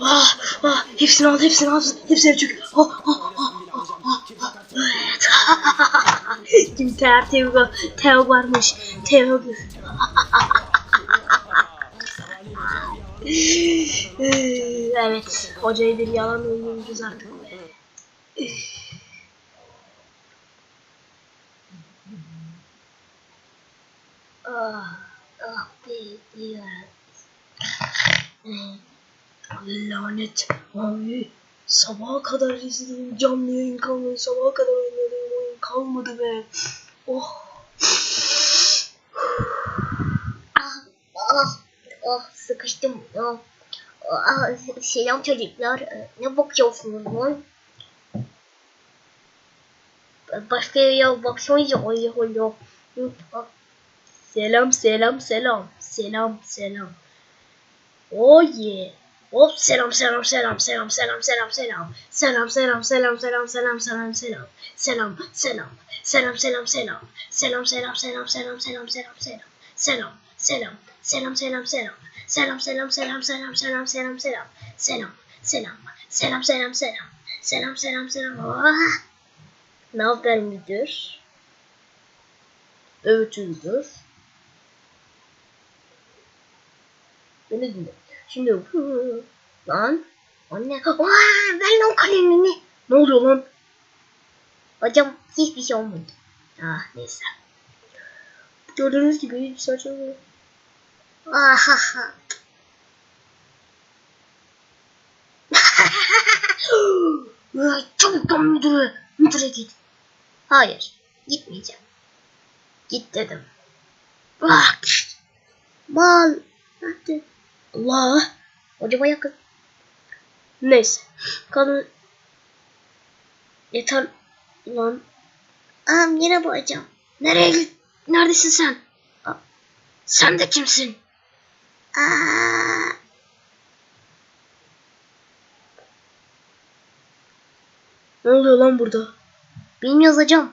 Ah, ah, hepsini al, hepsini al, hepsini çök. Oh, oh, oh, oh, oh, oh. Evet. Kim Teo, Teo, Teo varmış. Teo. evet, hocayı bir yalan oynuyoruz artık. Ah, ah diyor. Lanet abi sabaha kadar izledim canlı yayın kalmadı sabaha kadar oynadığım oyun kalmadı be oh Ah, ah, ah, sıkıştım. Ah, ah, selam çocuklar. Ne bakıyorsunuz lan? Başka yere baksanıza. Ay, ay, ay. Ah, selam selam selam selam selam oh yeah Hop selam selam selam selam selam selam selam. Selam selam selam selam selam selam selam. Selam selam selam selam selam. Selam selam selam selam selam selam selam. Selam selam selam selam selam. Selam selam selam selam selam selam selam. Selam selam selam selam selam. Selam selam selam. Ne haber müdür? Öğütüldür. Beni dinle. Şimdi lan Anne, Aa, ver lan kalemimi. ne oluyor lan? Hocam hiçbir şey olmadı. Ah neyse. Gördüğünüz gibi hiç saçma. Ahaha. Çabuk lan müdüre. Müdüre git. Hayır, gitmeyeceğim. Git dedim. Ah, Bal. Hadi. Allah. Hocama yakın. Neyse. Kadın yeter lan. Aa, merhaba hocam. Nereye git? Neredesin sen? Aa, Sen de kimsin? Aa, Ne oluyor lan burada? bilmiyoruz hocam.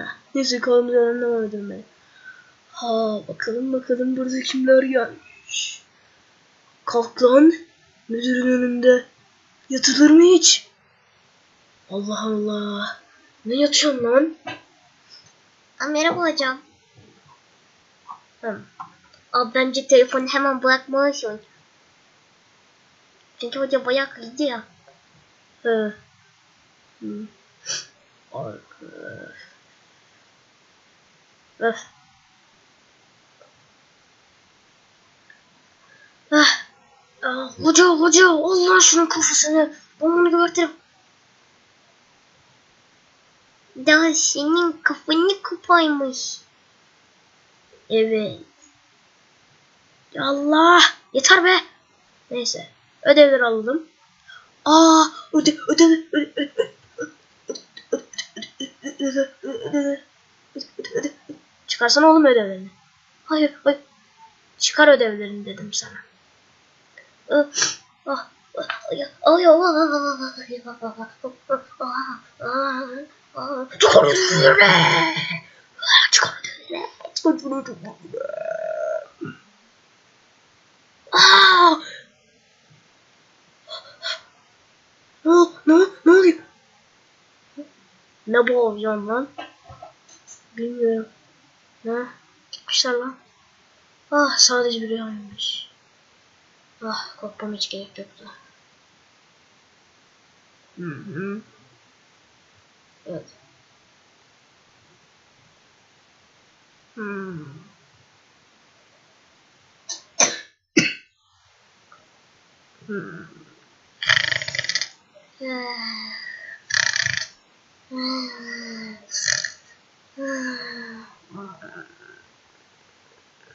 Ah, Neyse kalımız yanına devam edelim ben. Ha bakalım bakalım burada kimler gelmiş. Kalk lan. Müdürün önünde. Yatılır mı hiç? Allah Allah. Ne yatıyorsun lan? Aa, merhaba hocam. Hı. Aa, bence telefonu hemen bırakmalısın. Çünkü hoca bayağı kızdı ya. He. Hı. Arkadaş. Öf. Ah. Ah, hoca hoca Allah şunun kafasını. Onu gebertirim. Daha senin kafanı kopaymış. Evet. Allah. Yeter be. Neyse. Ödevleri alalım. Aa, öde ödev öde- öde- öde- öde- Çıkarsana oğlum ödevlerini. Hayır, hayır. Çıkar ödevlerini dedim sana. Çikolata sürme. Çikolata sürme. Çikolata sürme. Aa! Ne, ne, ne oluyor? Ne bu olacağım lan? Bilmiyorum. Ne? Gitmişler lan. Ah sadece bir yanmış. Ah, guck mal, ich gehe bitte. Mhm. Gut. Hm. hm.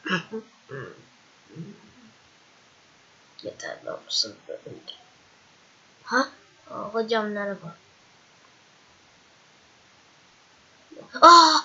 Mm-hmm. Yeter lan bu sınıfta öldü. Ha? Aa, hocam merhaba. Aa!